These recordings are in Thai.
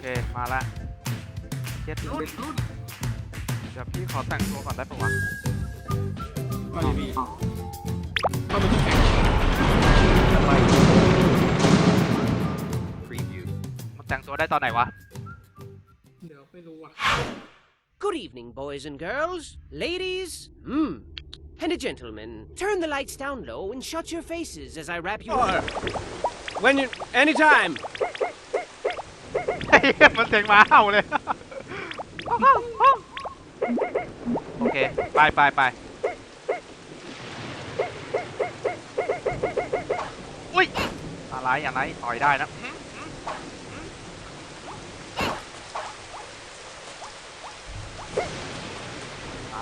เค มาละเจ็ด รุ่นรุ่น เดี๋ยวพี่ขอแต่งตัวก่อนได้ปะวะ ก็เลยพี่เข้าไปที่แข่ง Preview. มันแต่งตัวได้ตอนไหนวะ เดี๋ยวไม่รู้อ่ะ Good evening, boys and girls, ladies, hmm, and a gentleman. Turn the lights down low and shut your faces as I wrap you up. When you, anytime. ไอ้เหี้ยมันเสียงหมาเห่าเลย โอเค ไปไปไปอุ้ย อะไรอะไรต่อยได้นะอื้อหือไป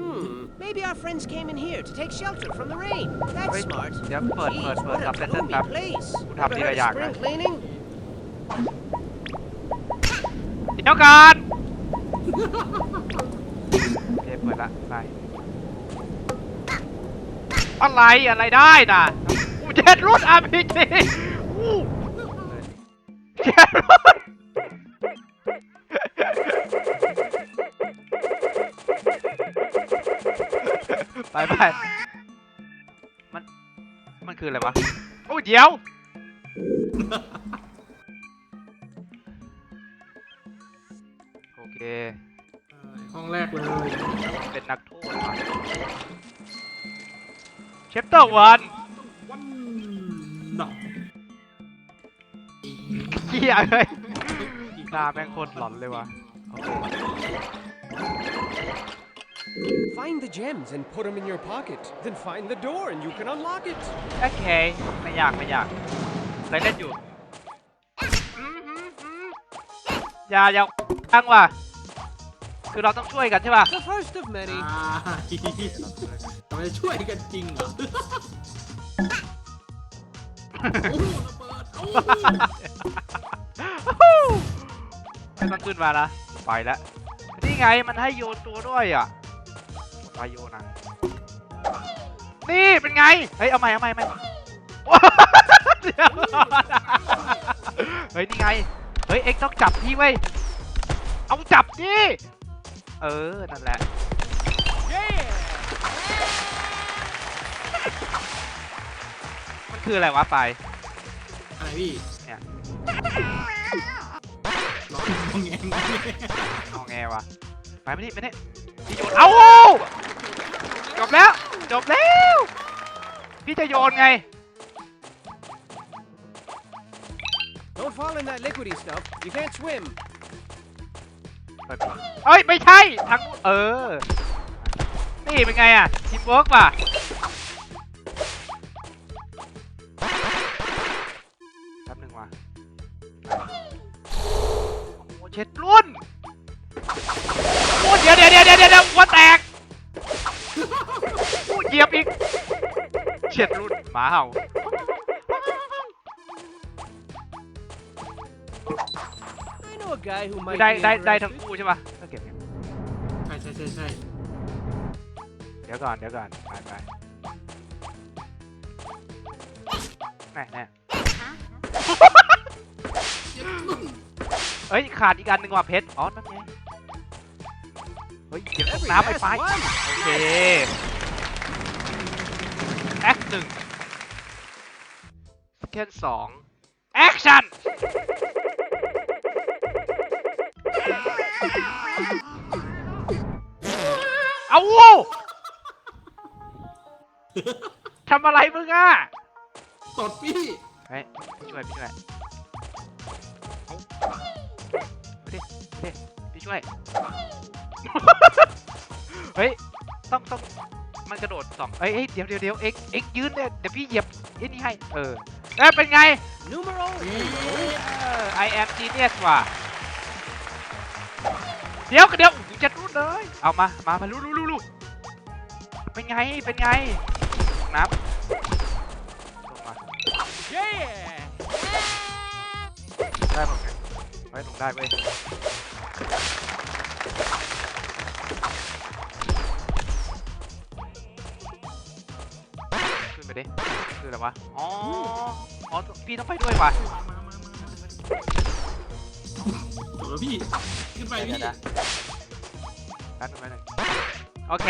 Hmm, maybe our friends came in here to take shelter from the rain. That's Wait, smart. เดี๋ยวเปิดเปิด Jeez, เปิด what ซั a บไตเติ้ล gloomy แป๊บ place. กู Ever ทำที heard ละ of อย่างนะ spring cleaning? เดี๋ยวก่อนโอเคเปิดละไปอะไรอะไรได้น่ะกูเจ็ดรุ่นอาร์พีจีเจ็ดรุ่นไปไปมัน มันคืออะไรวะ โอ้ยเดี๋ยว ห้องแรกเลยเป็นนักโทษว่ะเชปเตอร์วันวันหนอกเฮียเลยหน้าแม่งโคตรหลอนเลยว่ะโอเค Find the gems and put them in your pocket. Then find the door and you can unlock it. โอเค ไม่ยาก ไม่ยากอะไรเล่นอยู่อื้อหือหืออย่าอย่าตั้งว่ะ คือเราต้องช่วยกันใช่ป่ะ The first of many. อ่าทำไมช่วยกันจริงเหรอ โอ้โหระเบิดโอ้โห ไม่ต้องขึ้นมาละไปแล้วนี่ไงมันให้โยนตัวด้วยอะไปโยนอะนี่เป็นไงเฮ้ยเอาใหม่เอาใหม่เอาใหม่เดี๋ยวเฮ้ยนี่ไงเฮ้ยเอ็กซ์ต้องจับพี่เว้ยเอาจับดิ เออ นั่นแหละ มันคืออะไรวะไปอะไรพี่เนี่ยร้องงองแงงงองแงงอแงวะไปไม่ได้ไม่ได้พี่โยนเอาจบแล้ว จบแล้ว พี่จะโยนไง Don't fall in that liquidy stuff. You can't swim. เอนเอ้ย ไม่ใช่ทางนู้นเออ นี่เป็นไงอะทีมเวิร์กป่ะแป๊บหนึ่งว่ะโอ้เช็ดรุ่นโอ้เดี๋ยวเดี๋ยวเดี๋ยวเดี๋ยวเดี๋ยวหัวแตกโอ้เหยียบอีก เช็ดรุ่นหมาเห่า guy who คือ might ได้ be ได้ ได้ทั้ง interested. คู่ใช่ป่ะก็เก็บเก็บใช่ใช่ใช่ใช่เดี๋ยวก่อนเดี๋ยวก่อนไปไปแน่แน่เฮ้ยขาดอีกอันหนึ่งว่ะเพชรอ๋อนั่นไงเฮ้ยเดี๋ยวตก Every น้ำไป last ไป one. โอเคแอคหนึ่งสแกนสอง ทำอะไรมึงอะตดพี่เฮ้ยพี่ช่วยพี่ช่วยเอามาดิมาดิพี่ช่วย เฮ้ย ต้องต้องมันกระโดดสองเอ้ยเอ้ยเดี๋ยวเดี๋ยวเดี๋ยวเอ็กเอ็กยืนเนี่ยเดี๋ยวพี่เหยียบไอ้นี่ให้ เออเอ้ยเป็นไง Numero เออ I am genius ว่ะ เดี๋ยวเดี๋ยวกูจะรู้ เลย เอามา มามารู้รู้รู้รู้เป็นไง เป็นไง นับลงมา Yeah. ได้หมดไงไว้ลงได้เว้ยขึ้นไปดิคืออะไรวะ อ๋อ อ๋อ พี่ต้องไปด้วยว่ะมามามามาแล้วพี่ ขึ้นไปพี่เดี๋ยว แป๊บนึงแป๊บนึงโอเค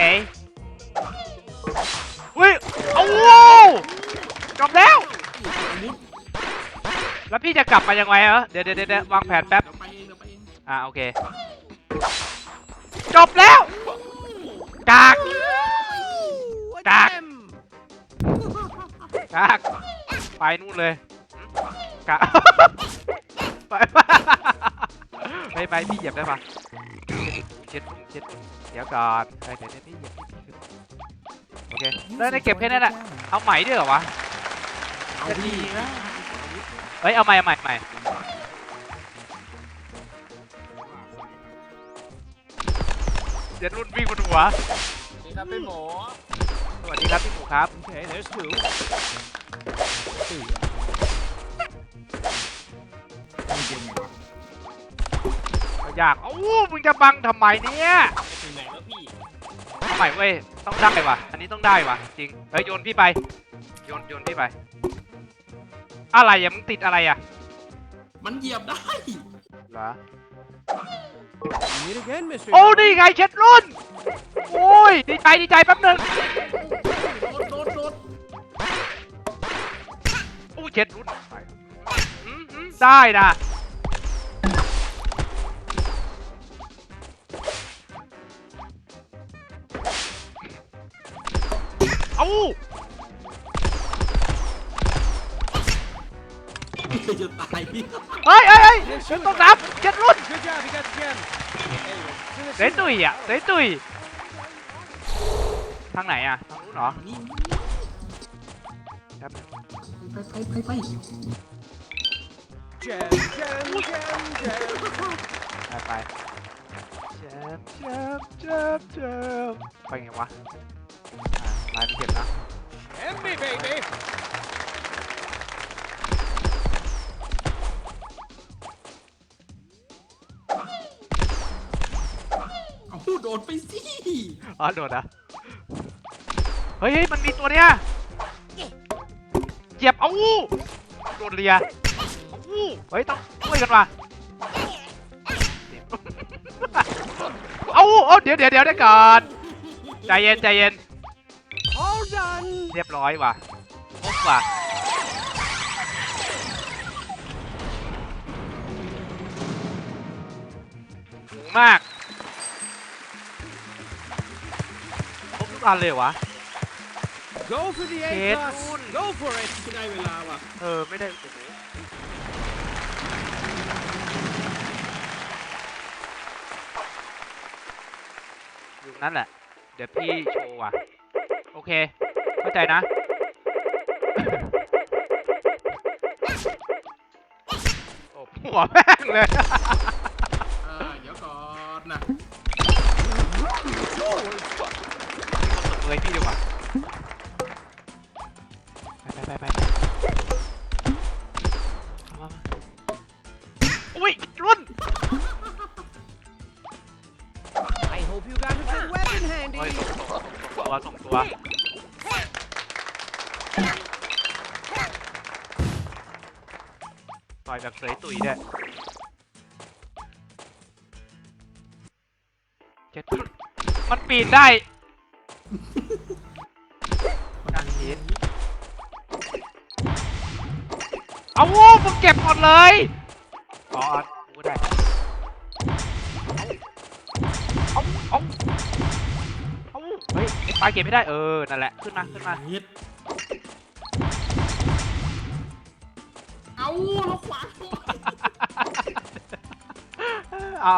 อุ้ยโอ้โหจบแล้ว แล้วพี่จะกลับมายังไงเหรอเดี๋ยวเดี๋ยวเดี๋ยววางแผนแป๊บอ่าโอเค จบแล้วกาก a Doc. gem! กากไปนู่นเลยกากไปไปพี่เหยียบได้ปะ เช็ดเช็ดเดี๋ยวก่อนเฮ้ยเดี๋ยวเดี๋ยวพี่เหยียบพี่โอเคได้ได้เก็บแค่นั้นแหละเอาใหม่ด้วยเหรอวะเอาพี่เฮ้ยเอาใหม่เอาใหม่ใหม่เดี๋ยวรุ่นวิ่งบนหัวนี่ครับเป็นหมูสวัสดีครับพี่หมูครับ Okay, there's two. ยากเอ้ามึงจะบังทำไมเนี่ยถึงไหนแล้วพี่เอาใหม่เว้ยต้องได้ว่ะ อันนี้ต้องได้ว่ะ จริงเฮ้ยโยนพี่ไป โยนโยนพี่ไป อะไรอะมึงติดอะไรอะมันเหยียบได้เหรอ Meet again, Mr. โอ้ดีไงเช็ดรุ่น โอ้ยดีใจดีใจแป๊บนึงโดดโดดโดดโอ้ยเช็ดรุ่นไปอืมอืมได้นะ Gem, gem, gem, gem. ไปไปเจ็บเจ็บเจ็บเจ็บไปไงวะอะไปไปเก็บนะ And me, baby. โดดไปสิอ๋อโดดอะเฮ้ยเฮ้ยมันมีตัวเนี้ยเหยียบ เอ้าโดนเลียเอ้าเฮ้ย ต้องช่วยกันว่ะเอ้าเอ้าเดี๋ยวเดี๋ยวเดี๋ยวเดี๋ยวก่อน ใจเย็นใจเย็น All done. เรียบร้อยว่ะครบว่ะมาก อันเลยเหรอวะ Go for the A Kid. plus. Go for it. ไม่ได้เวลาว่ะเออ ไม่ได้โอ้โหอยู่นั่นแหละ เดี๋ยวพี่โชว์ว่ะ โอเค เข้าใจนะ โอ้หัวแม่งเลย มันปีนได้นั่งหินเอาวูมึงเก็บหมดเลยอ๋อกูก็ได้เอาเอาเอาเฮ้ยไอ้ปลาเก็บไม่ได้เออ นั่นแหละ ขึ้นมา ขึ้นมาเฮ็ดเอาเราขวางตัวเอา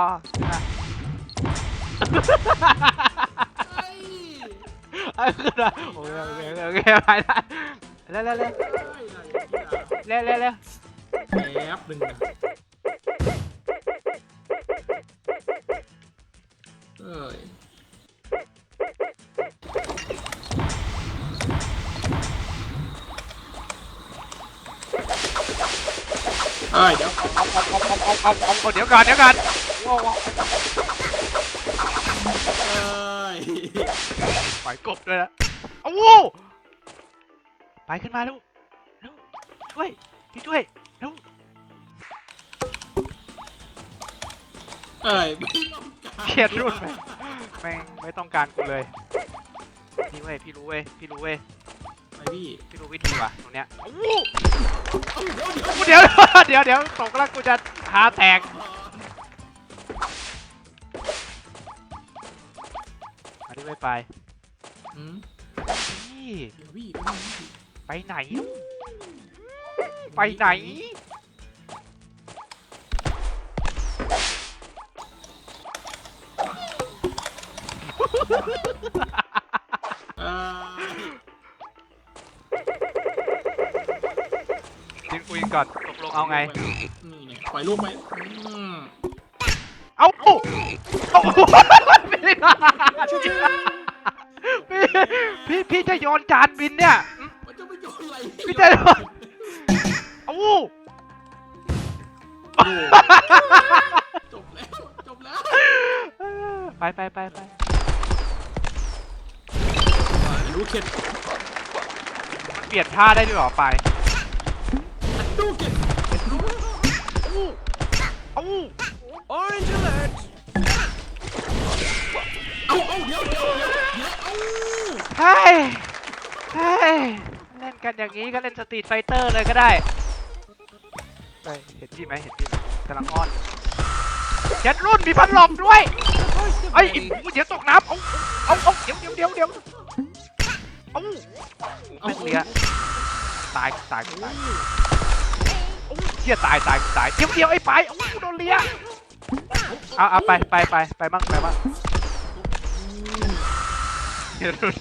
ขึ้นมาโอเคโอเคโอเคไปได้เร็วเร็วเร็วเฮ้ยอะไรอย่างเงี้ยเร็วเร็วเร็วแป๊บหนึ่งนะเอ้ยเอ้ยเดี๋ยวเอาเอาเอาเอาเอาเอาเอาเดี๋ยวก่อนเดี๋ยวก่อนว้าวว้าวเอ้ย ปล่อยกบด้วยนะเอาวูไปขึ้นมาเร็วเร็วช่วยพี่ช่วยเร็วเอ้ยไม่ต้องการเกลียดรุ่นแม่งแม่งไม่ต้องการกูเลยนี่เว้ยพี่รู้เว้ยพี่รู้เว้ยไปพี่พี่รู้วิธีว่ะตรงเนี้ยเอ้าเดี๋ยวเดี๋ยวเดี๋ยวเดี๋ยวเดี๋ยวตกแล้วกูจะหาแตกมาดิไม่ไปอืมนี่เดี๋ยวพี่เดี๋ยวพี่ไปไหน ไปไหน เอ่อยิงคุยกันก่อนตกลงเอาไงนี่เนี่ยปล่อยลูกไปอืม เอาเอาเอาพี่พี่พี่จะโยนจานบินเนี่ยมันจะไม่โยนอะไรพี่จะโยนเอาโอ้จบแล้วจบแล้วไปไปไปไปรู้เข็ดมันเปลี่ยนท่าได้ด้วยเหรอไปดูเข็ดเอา เอาเอาเดี๋ยวเดี๋ยวเดี๋ยวเดี๋ยวเอาเฮ้ยเฮ้ยเล่นกันอย่างนี้ก็เล่นสตรีทไฟเตอร์เลยก็ได้ไปเห็นพี่ไหมเห็นพี่ไหมกำลังอ้อนเจ็ดรุ่นมีพัดลมด้วยไอ้ย body. เดี๋ยวตกน้ำเอาเอาเอาเดี๋ยวเดี๋ยวเดี๋ยวเดี๋ยวเอาแม่งเลี้ยตายตายตายเอาเชี่ยตายตายตายเดี๋ยวเดี๋ยวไอ้ไปเอาโดนเลี้ยเอาเอาไปไปไปไปมั่งไปมั่ง เดี๋ยวรุ่น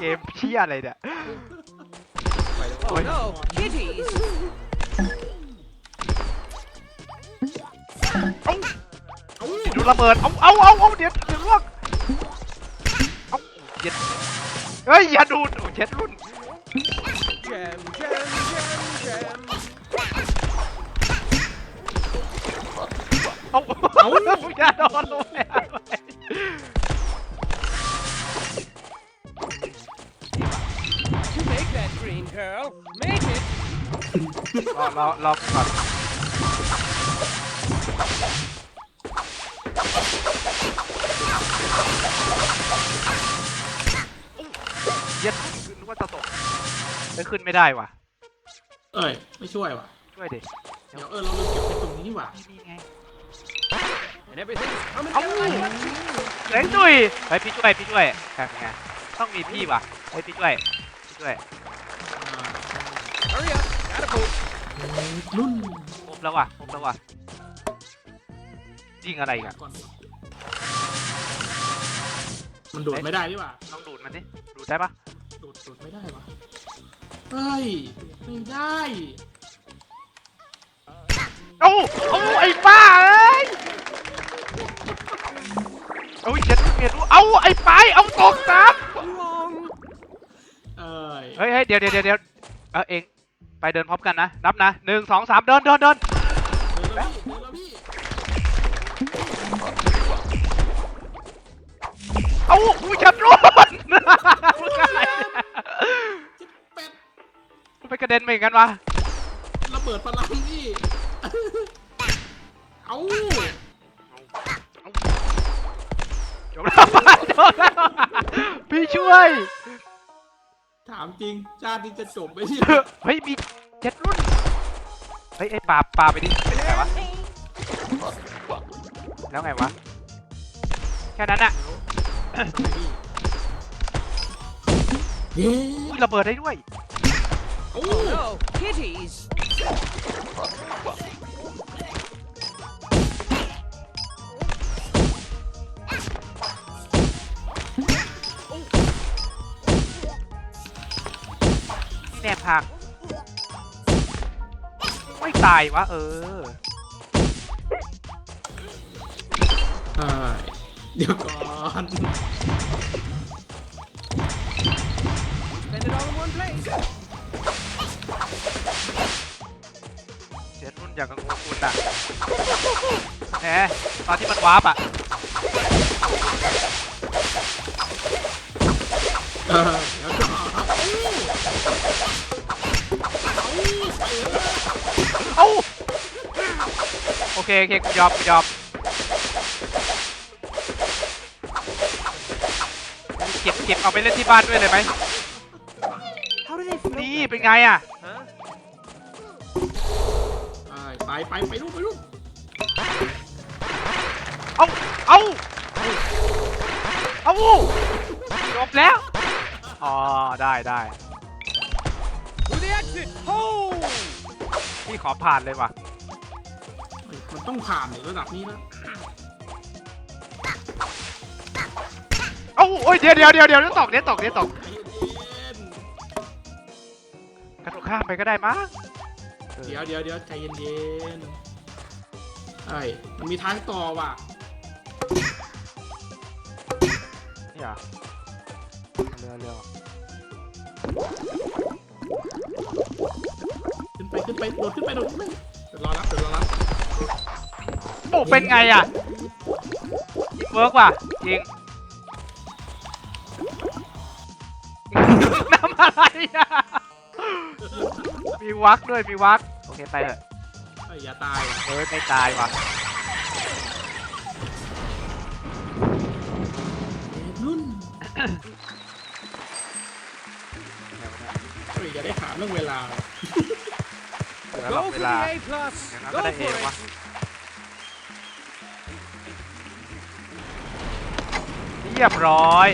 เกมเชี่ยอะไรเนี่ย Oh no, kitties! เอาดูระเบิด เอาเอาเอาเอาเดี๋ยวเดี๋ยวลวกเอาเย็ดเฮ้ย อย่าดูดโอ้เช็ดรุ่น Jam, jam, jam, jam. เอาเอาอย่าโดน รอรอรอก่อนเย็ดนึกว่าจะตกไม่ขึ้นไม่ได้ว่ะ เอ้ย ไม่ช่วยว่ะ ช่วยดิเดี๋ยวเออเราลืมเก็บไปตรงนี้นี่หว่านี่ไง And everything's coming เอ้า down like that. เล้งดุยเฮ้ยพี่ช่วยพี่ช่วยแค่ไงต้องมีพี่ว่ะเฮ้ยพี่ช่วยพี่ช่วย รุ่นครบแล้วว่ะครบแล้วว่ะยิงอะไรอีกอะก่อนมันโดดไม่ได้นี่หว่าลองดูดมันดิดูดได้ปะโดดโดดไม่ได้วะเฮ้ยไม่ได้เอ้าเอ้าไอ้บ้าเอ้ยเอ้ยเจ็ดเมียดูเอ้าไอ้ไปเอาตกน้ Wrong. เอ้ยำเฮ้ยเฮ้ยเดี๋ยวเดี๋ยวเดี๋ยวเดี๋ยวเออเอง ไปเดินพร้อมกันนะ นับนะหนึ่งสองสามเดินเดินเดินเดินแล้วพี่เดินแล้วพี่เอ้ากูจะรุ่นมึงอะไรจิ๊บเป็ดมันไปกระเด็นไปอย่างนั้นวะระเบิดพลังพี่เอาจบแล้วจบแล้วพี่ช่วยถามจริงชาตินี้จะจบไหมเนี่ยเฮ้ยมีเจ็ดรุ่น เฮ้ยไอ้ปลาปลาไปดิเป็นไงวะ แล้วไงวะ แค่นั้นอะเย้อุ้ยระเบิดได้ด้วย โอ้ Oh no, kitties! นี่แนบผัก ไม่ตายวะเออใช่เดี๋ยวก่อน Spend it all in one place. เสียรุ่นอย่างกับงูคุณอะแหมตอนที่มันวาร์ปอะเออ เอาโอเคโอเคกูยอบกูยอมเก็บเก็บเอาไปเล่นที่บ้านด้วยเลยไหมนี่เป็นไงอะ ไปไปไปลูกไปลูกเอาเอาเอาจบแล้ว อ๋อ ได้ได้ดูดิเ exit! Hold! พี่ขอผ่านเลยว่ะเฮ้ยมันต้องผ่านในระดับนี้แล้วเอ้าโอ้ยเดี๋ยวเดี๋ยวเดี๋ยวเดี๋ยวเดี๋ยวตกเดี๋ยวตกเดี๋ยวตกใจเย็นกระโดดข้ามไปก็ได้มั้งเออเดี๋ยวเดี๋ยวเดี๋ยวใจเย็นเย็นๆเอ้ยมันมีทางต่อว่ะนี่เหรอเรือเรือขึ้น ไปขึ้นไปโดดขึ้นไปโดดขึ้นไปเดี๋ยวรอรับเดี๋ยวรอรับโอ้เป็นไงอะเวิร์กว่ะจริงน้ำอะไรอะมีวักด้วยมีวักโอเคไปเถอะเอ้ยอย่าตายว่ะเออไม่ตายว่ะนุ่นเฮ้ยอย่าได้ถามเรื่องเวลา แล้วหลอกเวลาอย่างนั้นก็ได้เองวะเรียบร้อย